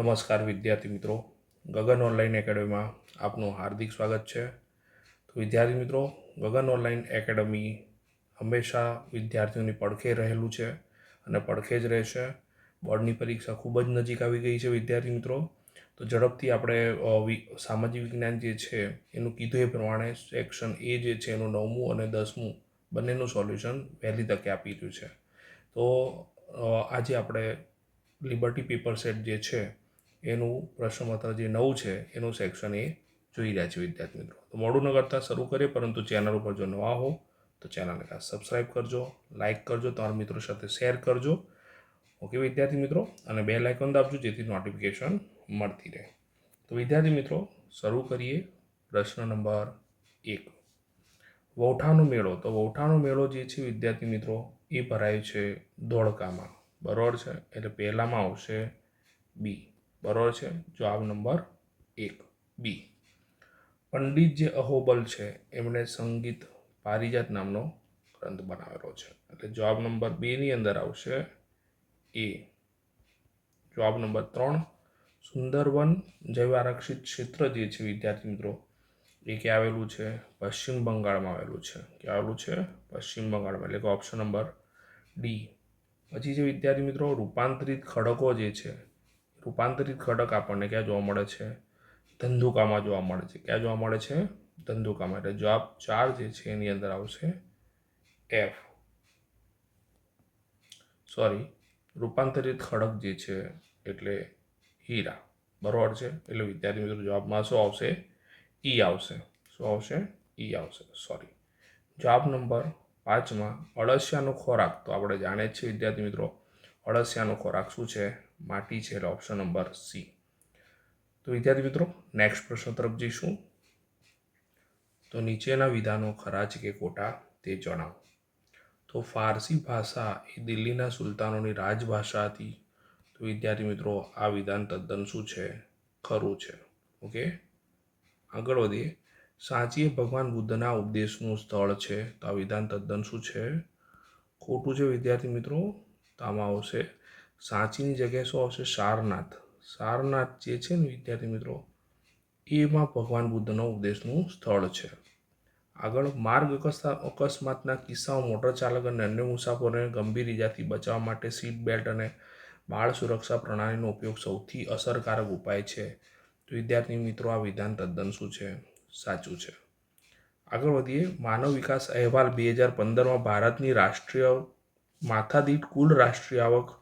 નમસ્કાર વિદ્યાર્થી મિત્રો. ગગન ઓનલાઈન એકેડમીમાં આપનું હાર્દિક સ્વાગત છે. તો વિદ્યાર્થી મિત્રો, ગગન ઓનલાઈન એકેડમી હંમેશા વિદ્યાર્થીઓની પડખે રહેલું છે અને પડખે જ રહેશે. બોર્ડની પરીક્ષા ખૂબ જ નજીક આવી ગઈ છે વિદ્યાર્થી મિત્રો. તો ઝડપથી આપણે સામાજિક વિજ્ઞાન જે છે, એનું કીધું એ પ્રમાણે સેક્શન એ જે છે એનું નવમું અને દસમું બંનેનું સોલ્યુશન વહેલી તકે આપી રહ્યું છે. તો આજે આપણે લિબર્ટી પેપર સેટ જે છે એનું પ્રશ્નપત્ર જે નવું છે, એનું સેક્શન એ જોઈ રહ્યા છે વિદ્યાર્થી મિત્રો. તો મોડું ન કરતાં શરૂ કરીએ, પરંતુ ચેનલ ઉપર જો નવા હો, તો ચેનલને ખાસ સબસ્ક્રાઈબ કરજો લાઇક કરજો, તમારા મિત્રો સાથે શેર કરજો. ઓકે વિદ્યાર્થી મિત્રો, અને બે લાઇકોન દાબજો, જેથી નોટિફિકેશન મળતી રહે. તો વિદ્યાર્થી મિત્રો, શરૂ કરીએ પ્રશ્ન નંબર એક. વૌઠાનો મેળો. તો વૌઠાનો મેળો જે છે વિદ્યાર્થી મિત્રો, એ ભરાય છે ધોળકામાં. બરોબર છે? એટલે પહેલામાં આવશે બી. બરોબર છે? જવાબ નંબર એક. બી પંડિત જે અહોબલ છે, એમણે સંગીત પારિજાત નામનો ગ્રંથ બનાવેલો છે. એટલે જવાબ નંબર બેની અંદર આવશે એ જવાબ નંબર ત્રણ. સુંદરવન જૈવ આરક્ષિત ક્ષેત્ર જે છે, વિદ્યાર્થી મિત્રો, એ ક્યાં આવેલું છે? પશ્ચિમ બંગાળમાં આવેલું છે. ક્યાં આવેલું છે? પશ્ચિમ બંગાળમાં. એટલે કે ઓપ્શન નંબર ડી પછી જે વિદ્યાર્થી મિત્રો, રૂપાંતરિત ખડકો જે છે રૂપાંતરિત ખડક આપણને ક્યાં જોવા મળે છે? ધંધુકામાં જોવા મળે છે. ક્યાં જોવા મળે છે? ધંધુકામાં. એટલે જવાબ ચાર જે છે એની અંદર આવશે એફ. સોરી રૂપાંતરિત ખડક જે છે એટલે હીરા. બરોબર છે? એટલે વિદ્યાર્થી મિત્રો જવાબમાં શું આવશે? ઈ આવશે. શું આવશે? ઈ આવશે. સોરી જવાબ નંબર પાંચમાં અળસિયાનો ખોરાક. તો આપણે જાણીએ છીએ વિદ્યાર્થી મિત્રો, અળસિયાનો ખોરાક શું છે? માટી છે એટલે ઓપ્શન નંબર સી તો વિદ્યાર્થી મિત્રો નેક્સ્ટ પ્રશ્ન તરફ જઈશું. તો નીચેના વિધાનો ખરા છે કે ખોટા તે જણાવો. તો ફારસી ભાષા એ દિલ્હીના સુલતાનોની રાજભાષા હતી. તો વિદ્યાર્થી મિત્રો, આ વિધાન તદ્દન શું છે? ખરું છે. ઓકે? આગળ વધીએ. સાંચી ભગવાન બુદ્ધના ઉપદેશનું સ્થળ છે. તો આ વિધાન તદ્દન શું છે? ખોટું છે વિદ્યાર્થી મિત્રો? તો આમાં આવશે સાંચીની જગ્યાએ શું આવશે? સારનાથ. સારનાથ જે છે ને વિદ્યાર્થી મિત્રો, એમાં ભગવાન બુદ્ધનો ઉપદેશનું સ્થળ છે. આગળ માર્ગ અકસ્મા અકસ્માતના કિસ્સાઓ મોટર ચાલક અને અન્ય મુસાફરોને ગંભીર ઇજાથી બચાવવા માટે સીટ બેલ્ટ અને બાળ સુરક્ષા પ્રણાલીનો ઉપયોગ સૌથી અસરકારક ઉપાય છે. તો વિદ્યાર્થી મિત્રો, આ વિધાન તદ્દન શું છે? સાચું છે. આગળ વધીએ. માનવ વિકાસ અહેવાલ બે હજાર પંદરમાં ભારતની રાષ્ટ્રીય માથાદીઠ કુલ રાષ્ટ્રીય આવક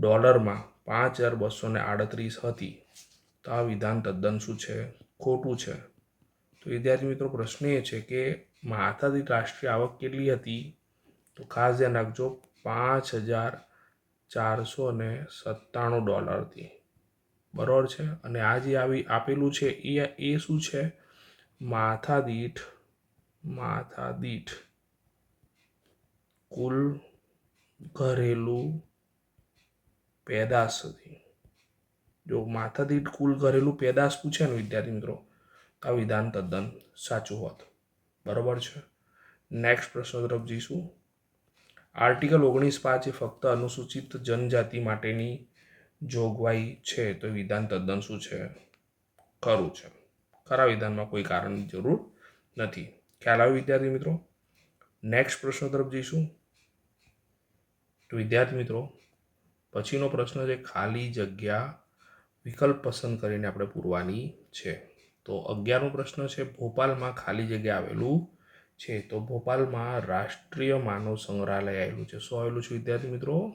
ડોલરમાં પાંચ હજાર બસો ને આડત્રીસ હતી. તો આ વિધાન તદ્દન શું છે? ખોટું છે. તો વિદ્યાર્થી મિત્રો, પ્રશ્ન એ છે કે માથાદીઠ રાષ્ટ્રીય આવક કેટલી હતી? તો ખાસ ધ્યાન રાખજો, પાંચ હજાર ચારસો ને સત્તાણું ડોલરથી બરાબર છે? અને આ જે આવી આપેલું છે, એ એ શું છે? માથાદીઠ માથાદીઠ કુલ ઘરેલું પેદાશ હતી. જો માથાદીઠ કુલ ઘરેલું પેદાશ પૂછે ને વિદ્યાર્થી મિત્રો આ વિધાન તદ્દન સાચું હોત. બરોબર છે? નેક્સ્ટ પ્રશ્ન તરફ જઈશું. આર્ટિકલ ઓગણીસ પાંચ એ ફક્ત અનુસૂચિત જનજાતિ માટેની જોગવાઈ છે, તો વિધાન તદ્દન શું છે? ખરું છે. ખરા વિધાનમાં કોઈ કારણની જરૂર નથી. ખ્યાલ આવ્યો વિદ્યાર્થી મિત્રો? નેક્સ્ટ પ્રશ્ન તરફ જઈશું. તો વિદ્યાર્થી મિત્રો પછીનો પ્રશ્ન છે, ખાલી જગ્યા વિકલ્પ પસંદ કરીને આપણે પૂરવાની છે. તો અગિયારમો પ્રશ્ન છે, ભોપાલમાં ખાલી જગ્યા આવેલું છે. તો ભોપાલમાં રાષ્ટ્રીય માનવ સંગ્રહાલય આવેલું છે. શું આવેલું છે, વિદ્યાર્થી મિત્રો?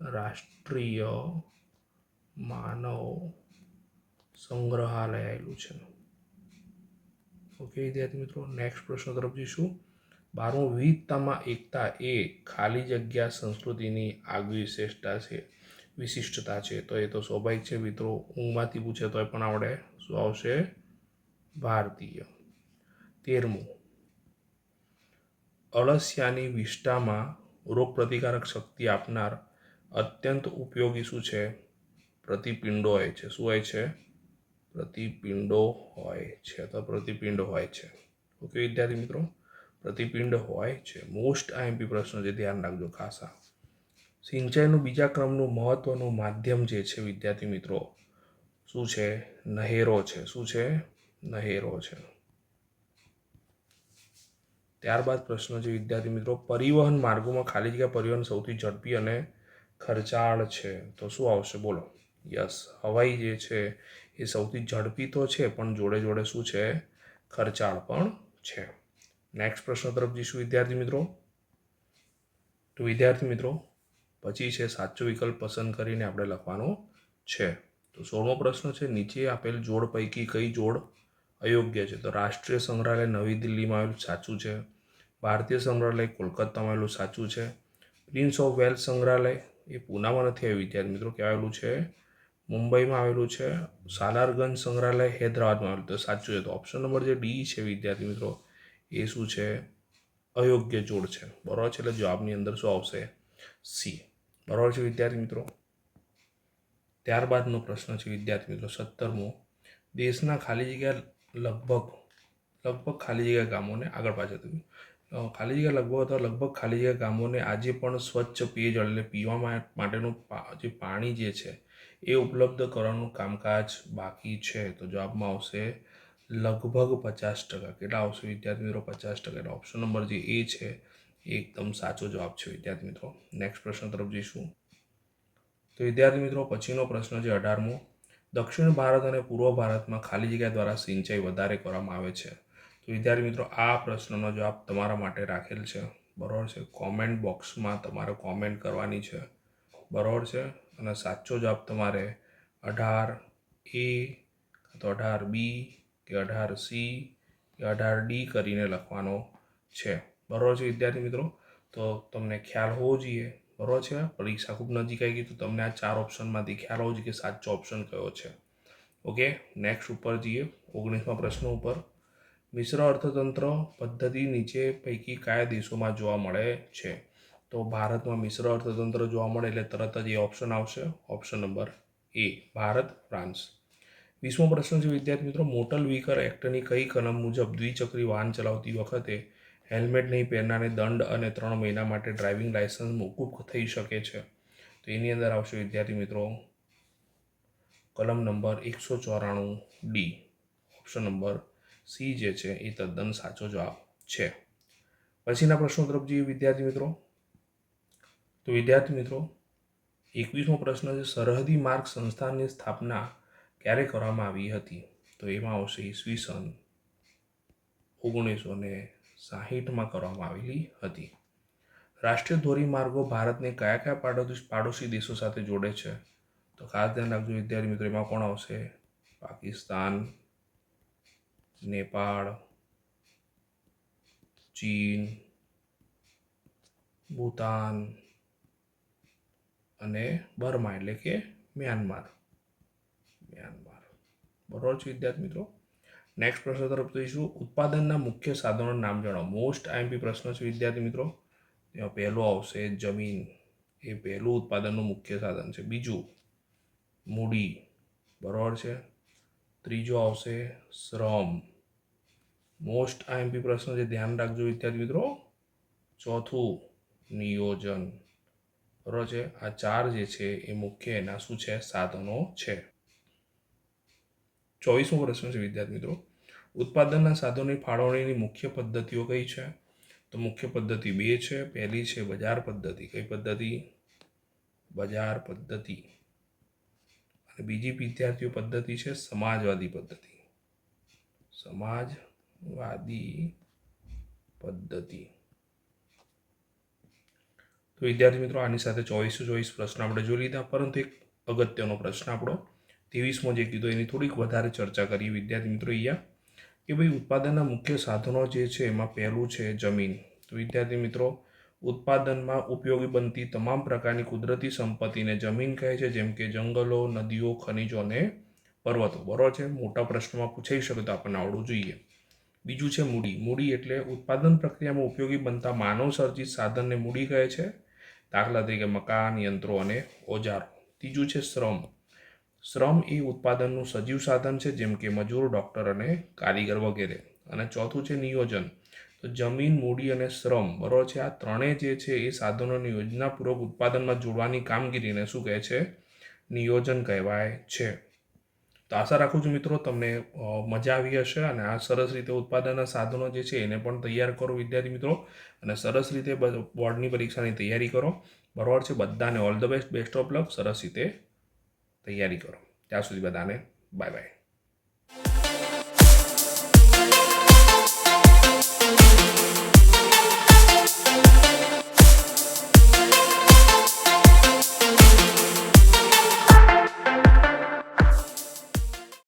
રાષ્ટ્રીય માનવ સંગ્રહાલય આવેલું છે. ઓકે, વિદ્યાર્થી મિત્રો, નેક્સ્ટ પ્રશ્ન તરફ જઈશું. બારમું વિવિધતામાં એકતા એ ખાલી જગ્યા સંસ્કૃતિની આગવી શ્રેષ્ઠતા છે, વિશિષ્ટતા છે. તો એ તો સ્વાભાવિક છે મિત્રો. ઊંઘમાંથી પૂછે તોય પણ આવડે. શું આવશે? ભારતીય. તેરમું. અળસિયાની વિષ્ટામાં રોગપ્રતિકારક શક્તિ આપનાર અત્યંત ઉપયોગી શું છે? પ્રતિપિંડો હોય છે. શું હોય છે? પ્રતિપિંડો હોય છે. તો પ્રતિપિંડો હોય છે. ઓકે, વિદ્યાર્થી મિત્રો? પ્રતિપિંડ હોય છે. મોસ્ટ આઈએમપી પ્રશ્નો છે ધ્યાન રાખજો ખાસા. સિંચાઈનું બીજા ક્રમનું મહત્વનું માધ્યમ જે છે, વિદ્યાર્થી મિત્રો, શું છે? નહેરો છે. શું છે? નહેરો છે. ત્યારબાદ પ્રશ્નો છે, વિદ્યાર્થી મિત્રો, પરિવહન માર્ગોમાં ખાલી જગ્યા પરિવહન સૌથી ઝડપી અને ખર્ચાળ છે. તો શું આવશે? બોલો. યસ હવાઈ જે છે, એ સૌથી ઝડપી તો છે, પણ જોડે જોડે શું છે? ખર્ચાળ પણ છે. નેક્સ્ટ પ્રશ્ન તરફ જઈશું વિદ્યાર્થી મિત્રો. તો વિદ્યાર્થી મિત્રો, પછી છે સાચો વિકલ્પ પસંદ કરીને આપણે લખવાનો છે. તો સોળમો પ્રશ્ન છે, નીચે આપેલ જોડ પૈકી કઈ જોડ અયોગ્ય છે? તો રાષ્ટ્રીય સંગ્રહાલય નવી દિલ્હીમાં આવેલું સાચું છે. ભારતીય સંગ્રહાલય કોલકાતામાં આવેલું સાચું છે. પ્રિન્સ ઓફ વેલ્સ સંગ્રહાલય એ પૂનામાં નથી આવ્યું, વિદ્યાર્થી મિત્રો, ક્યાં આવેલું છે? મુંબઈમાં આવેલું છે. સાલારગંજ સંગ્રહાલય હૈદરાબાદમાં આવેલું, તો સાચું છે. તો ઓપ્શન નંબર જે ડી છે, વિદ્યાર્થી મિત્રો એ શું છે? અયોગ્ય જોડ છે. બરાબર છે? એટલે જવાબની અંદર શું આવશે? સી. બરાબર છે વિદ્યાર્થી મિત્રો? ત્યારબાદનો પ્રશ્ન છે વિદ્યાર્થી મિત્રો, સત્તરમો. દેશના ખાલી જગ્યા લગભગ લગભગ ખાલી જગ્યા ગામોને આગળ પાછળ થયું. ખાલી જગ્યા લગભગ અથવા લગભગ ખાલી જગ્યા ગામોને આજે પણ સ્વચ્છ પેયજળ એટલે પીવા માટેનું જે પાણી જે છે, એ ઉપલબ્ધ કરવાનું કામકાજ બાકી છે. તો જવાબમાં આવશે લગભગ પચાસ ટકા કેટલા આવશે વિદ્યાર્થી મિત્રો? પચાસ ટકા. ઓપ્શન નંબર જે એ છે એકદમ સાચો જવાબ છે વિદ્યાર્થી મિત્રો. નેક્સ્ટ પ્રશ્ન તરફ જઈશું. તો વિદ્યાર્થી મિત્રો, પછીનો પ્રશ્ન છે અઢારમો. દક્ષિણ ભારત અને પૂર્વ ભારતમાં ખાલી જગ્યા દ્વારા સિંચાઈ વધારે કરવામાં આવે છે. તો વિદ્યાર્થી મિત્રો, આ પ્રશ્નનો જવાબ તમારા માટે રાખેલ છે. બરાબર છે? કોમેન્ટ બોક્સમાં તમારે કોમેન્ટ કરવાની છે. બરાબર છે? અને સાચો જવાબ તમારે અઢાર એ તો અઢાર બી કે અઢાર સી કે અઢાર ડી કરીને લખવાનો છે. બરાબર છે વિદ્યાર્થી મિત્રો? તો તમને ખ્યાલ હોવો જોઈએ. બરાબર છે? પરીક્ષા ખૂબ નજીક આવી ગઈ, તો તમને આ ચાર ઓપ્શનમાંથી ખ્યાલ હોવો જોઈએ કે સાચો ઓપ્શન કયો છે. ઓકે? નેક્સ્ટ ઉપર જઈએ. ઓગણીસમાં પ્રશ્ન ઉપર. મિશ્ર અર્થતંત્ર પદ્ધતિ નીચે પૈકી કયા દેશોમાં જોવા મળે છે? તો ભારતમાં મિશ્ર અર્થતંત્ર જોવા મળે એટલે તરત જ એ ઓપ્શન આવશે. Option number A, Bharat, France. વીસમો પ્રશ્ન છે, વિદ્યાર્થી મિત્રો, મોટર વ્હીકલ એક્ટની કઈ કલમ મુજબ દ્વિચક્રી વાહન ચલાવતી વખતે હેલ્મેટ નહીં પહેરનારને દંડ અને ત્રણ મહિના માટે ડ્રાઇવિંગ લાયસન્સ મોકૂફ થઈ શકે છે? તો એની અંદર આવશે, વિદ્યાર્થી મિત્રો, કલમ નંબર એકસો ચોરાણું ડી. ઓપ્શન નંબર સી જે છે, એ તદ્દન સાચો જવાબ છે. પછીના પ્રશ્નો તરફ જઈએ, વિદ્યાર્થી મિત્રો. તો વિદ્યાર્થી મિત્રો, એકવીસમો પ્રશ્ન છે, સરહદી માર્ગ સંસ્થાની સ્થાપના ક્યારે કરવામાં આવી હતી? તો એમાં આવશે ઈસવીસન ઓગણીસો ને સાહીઠમાં કરવામાં આવેલી હતી. રાષ્ટ્રીય ધોરીમાર્ગો ભારતને કયા કયા પાડોશી પાડોશી દેશો સાથે જોડે છે? તો ખાસ ધ્યાન રાખજો વિદ્યાર્થી મિત્રો, એમાં કોણ આવશે? પાકિસ્તાન, નેપાળ, ચીન, ભૂતાન અને બર્મા એટલે કે મ્યાનમાર. મ્યાનમાર બરોબર છે વિદ્યાર્થી મિત્રો? નેક્સ્ટ પ્રશ્ન તરફ જઈશું. ઉત્પાદનના મુખ્ય સાધનોનું નામ જણાવો. મોસ્ટ આઈએમપી પ્રશ્ન છે વિદ્યાર્થી મિત્રો. એમાં પહેલું આવશે જમીન. એ પહેલું ઉત્પાદનનું મુખ્ય સાધન છે. બીજું મૂડી. બરાબર છે? ત્રીજો આવશે શ્રમ. મોસ્ટ આઈએમપી પ્રશ્ન છે. ધ્યાન રાખજો વિદ્યાર્થી મિત્રો. ચોથું નિયોજન. બરાબર છે? આ ચાર જે છે એ મુખ્ય એના શું છે? સાધનો છે. ચોવીસમો પ્રશ્ન છે, વિદ્યાર્થી મિત્રો. ઉત્પાદનના સાધનોની ફાળવણીની મુખ્ય પદ્ધતિઓ કઈ છે? તો મુખ્ય પદ્ધતિ બે છે, પહેલી છે બજાર પદ્ધતિ. કઈ પદ્ધતિ? બજાર પદ્ધતિ. અને બીજી વિદ્યાર્થીઓ પદ્ધતિ છે સમાજવાદી પદ્ધતિ. સમાજવાદી પદ્ધતિ. તો વિદ્યાર્થી મિત્રો, આની સાથે ચોવીસો ચોવીસ પ્રશ્ન આપણે જોઈ લીધા. પરંતુ એક અગત્યનો પ્રશ્ન આપણો. ત્રેવીસમો જે કીધો એની થોડીક વધારે ચર્ચા કરીએ. વિદ્યાર્થી મિત્રો, અહીંયા કે ભાઈ ઉત્પાદનના મુખ્ય સાધનો જે છે એમાં પહેલું છે જમીન. તો વિદ્યાર્થી મિત્રો, ઉત્પાદનમાં ઉપયોગી બનતી તમામ પ્રકારની કુદરતી સંપત્તિને જમીન કહે છે, જેમ કે જંગલો, નદીઓ, ખનિજો અને પર્વતો. બરાબર છે? મોટા પ્રશ્નમાં પૂછાઈ શકે તો આપણને આવડવું જોઈએ. બીજું છે મૂડી. મૂડી એટલે ઉત્પાદન પ્રક્રિયામાં ઉપયોગી બનતા માનવ સર્જિત સાધનને મૂડી કહે છે. દાખલા તરીકે મકાન, યંત્રો અને ઓજારો. ત્રીજું છે શ્રમ. શ્રમ એ ઉત્પાદનનું સજીવ સાધન છે, જેમ કે મજૂર, ડૉક્ટર અને કારીગર વગેરે. અને ચોથું છે નિયોજન. તો જમીન, મૂડી અને શ્રમ. બરાબર છે? આ ત્રણેય જે છે એ સાધનોની યોજનાપૂર્વક ઉત્પાદનમાં જોડવાની કામગીરીને શું કહે છે? નિયોજન કહેવાય છે. તો આશા રાખું છું મિત્રો તમને મજા આવી હશે અને આ સરસ રીતે ઉત્પાદનના સાધનો જે છે એને પણ તૈયાર કરો વિદ્યાર્થી મિત્રો. અને સરસ રીતે બોર્ડની પરીક્ષાની તૈયારી કરો. બરાબર છે? બધાને all the best best of luck. સરસ રીતે તૈયારી કરો ત્યાં સુધી બધાને બાય બાય